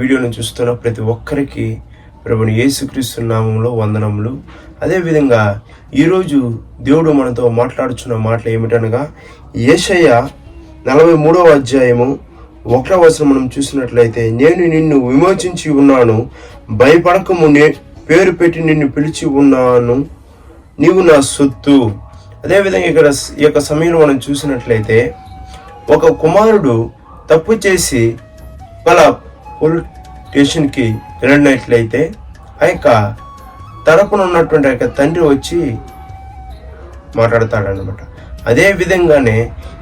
వీడియోను చూస్తున్న ప్రతి ఒక్కరికి ప్రభుని యేసుక్రీస్తు నామంలో వందనములు. అదేవిధంగా ఈరోజు దేవుడు మనతో మాట్లాడుచున్న మాటలు ఏమిటనగా ఏషయ్య నలభై మూడవ అధ్యాయము ఒకటవ వచనం మనం చూసినట్లయితే నేను నిన్ను విమోచించి ఉన్నాను భయపడకము నే పేరు పెట్టి నిన్ను పిలిచి ఉన్నాను నీవు నా సొత్తు. అదేవిధంగా ఇక్కడ ఈ యొక్క సమయంలో మనం చూసినట్లయితే ఒక కుమారుడు తప్పు చేసి వాళ్ళ పోలీస్ స్టేషన్కి వెళ్ళినట్లయితే ఆ యొక్క తరపున ఉన్నటువంటి ఆ యొక్క తండ్రి వచ్చి మాట్లాడతాడనమాట అదే విధంగానే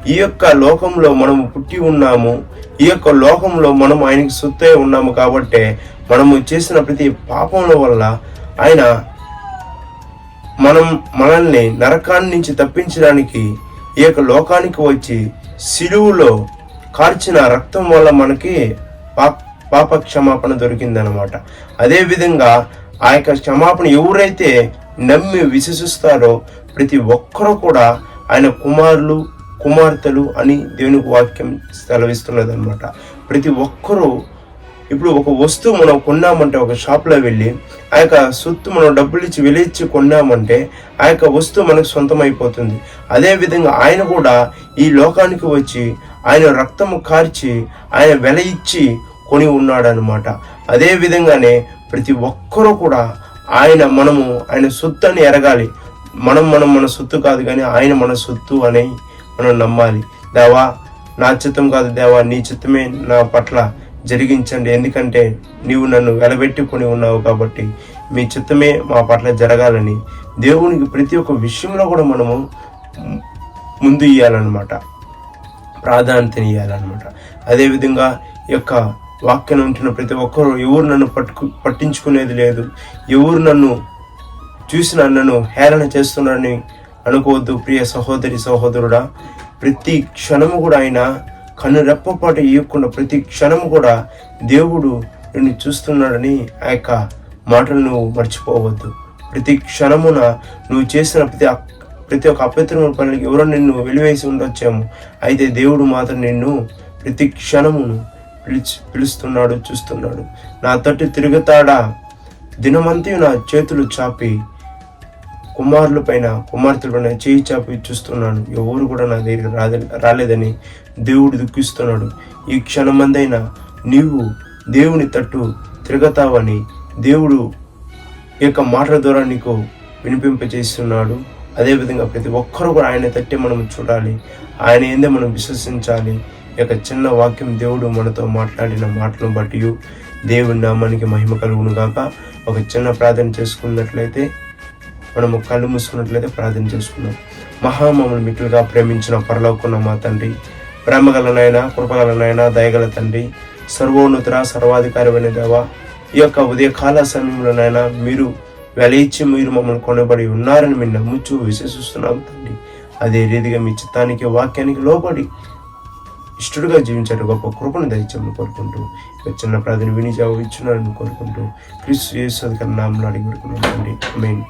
ఈ యొక్క లోకంలో మనము పుట్టి ఉన్నాము ఈ యొక్క లోకంలో మనం ఆయనకి సొత్తే ఉన్నాము కాబట్టి మనము చేసిన ప్రతి పాపముల వల్ల ఆయన మనం మనల్ని నరకాన్ని నుంచి తప్పించడానికి ఈ యొక్క లోకానికి వచ్చి సిలువులో కార్చిన రక్తం వల్ల మనకి పాప పాప క్షమాపణ దొరికిందనమాట. అదేవిధంగా ఆ యొక్క క్షమాపణ ఎవరైతే నమ్మి విశ్వసిస్తారో ప్రతి ఒక్కరూ కూడా ఆయన కుమారులు కుమార్తెలు అని దేవునికి వాక్యం సెలవిస్తున్నది అనమాట ప్రతి ఒక్కరూ ఇప్పుడు ఒక వస్తువు మనం కొన్నామంటే ఒక షాప్లో వెళ్ళి ఆ యొక్క సొత్తు మనం డబ్బులు ఇచ్చి వెలిచ్చి కొన్నామంటే ఆ యొక్క వస్తువు మనకు సొంతం అయిపోతుంది అదేవిధంగా ఆయన కూడా ఈ లోకానికి వచ్చి ఆయన రక్తము కార్చి ఆయన వెల ఇచ్చి కొని ఉన్నాడనమాట అదే విధంగానే ప్రతి ఒక్కరూ కూడా ఆయన మనము ఆయన సొత్తు అని ఎరగాలి. మనం మనం మన సొత్తు కాదు కానీ ఆయన మన సొత్తు అని మనం నమ్మాలి. దేవా నా చిత్తం కాదు దేవా నీ చిత్తమే నా పట్ల జరిగించండి. ఎందుకంటే నీవు నన్ను వెలబెట్టుకొని ఉన్నావు కాబట్టి మీ చిత్తమే మా పట్ల జరగాలని దేవునికి ప్రతి ఒక్క విషయంలో కూడా మనము ముందు ఇయ్యాలన్నమాట. ప్రాధాన్యతని ఇవ్వాలన్నమాట అదేవిధంగా ఈ యొక్క వాక్యం ఉంటున్న ప్రతి ఒక్కరు ఎవరు నన్ను పట్టుకు పట్టించుకునేది లేదు. ఎవరు నన్ను చూసిన నన్ను హేళన చేస్తున్నారని అనుకోవద్దు ప్రియ సహోదరి సహోదరుడా. ప్రతి క్షణము కూడా ఆయన కన్ను రెప్పపాటు ఇవ్వకుండా ప్రతి క్షణము కూడా దేవుడు నిన్ను చూస్తున్నాడని ఆ యొక్క మాటలు నువ్వు మర్చిపోవద్దు. ప్రతి క్షణమున నువ్వు చేసిన ప్రతి ప్రతి ఒక్క అపవిత్రమైన పనులకి ఎవరో నిన్ను వెలివేసి ఉండొచ్చాము. అయితే దేవుడు మాత్రం నిన్ను ప్రతి క్షణమును పిలిచి పిలుస్తున్నాడు చూస్తున్నాడు. నా తట్టు తిరుగుతాడా? దినమంతా నా చేతులు చాపి కుమారుల పైన కుమార్తెల పైన చేయి చాపి చూస్తున్నాను. ఎవరు కూడా నా దగ్గర రాదే రాలేదని దేవుడు దుఃఖిస్తున్నాడు. ఈ క్షణమందైనా నీవు దేవుని తట్టు తిరగతావని దేవుడు యొక్క మాటల ద్వారా నీకు వినిపింపజేస్తున్నాడు అదేవిధంగా ప్రతి ఒక్కరు కూడా ఆయన తట్టే మనం చూడాలి. ఆయన ఏందే మనం విశ్వసించాలి. యొక్క చిన్న వాక్యం దేవుడు మనతో మాట్లాడిన మాటలను బట్టి దేవుడి నామానికి మహిమ కలుగును గాక. ఒక చిన్న ప్రార్థన చేసుకున్నట్లయితే మనము కళ్ళు మూసుకున్నట్లయితే ప్రార్థన చేసుకుందాం. మమ్మల్ని మిక్కులుగా ప్రేమించిన పరలోకున్న మా తండ్రి ప్రేమగలనైనా కృపగలనైనా దయగల తండ్రి సర్వోన్నతుర సర్వాధికారమైన దేవ ఈ యొక్క ఉదయకాల సమయంలోనైనా మీరు వెలయిచ్చి మీరు మమ్మల్ని కొనబడి ఉన్నారని మేము నమ్ముచు విశ్వసిస్తున్నాం తండ్రి. అదే రీతిగా మీ చిత్తానికి వాక్యానికి లోబడి ఇష్టడుగా జీవించారు. గొప్ప కృపను దయచేయమని కోరుకుంటూ చిన్న ప్రార్థన విని జవాబు ఇచ్చున్నారని కోరుకుంటూ క్రీస్తు యేసు అధికారి నామంలో అడిగి పెడుకున్నాను తండ్రి ఆమేన్.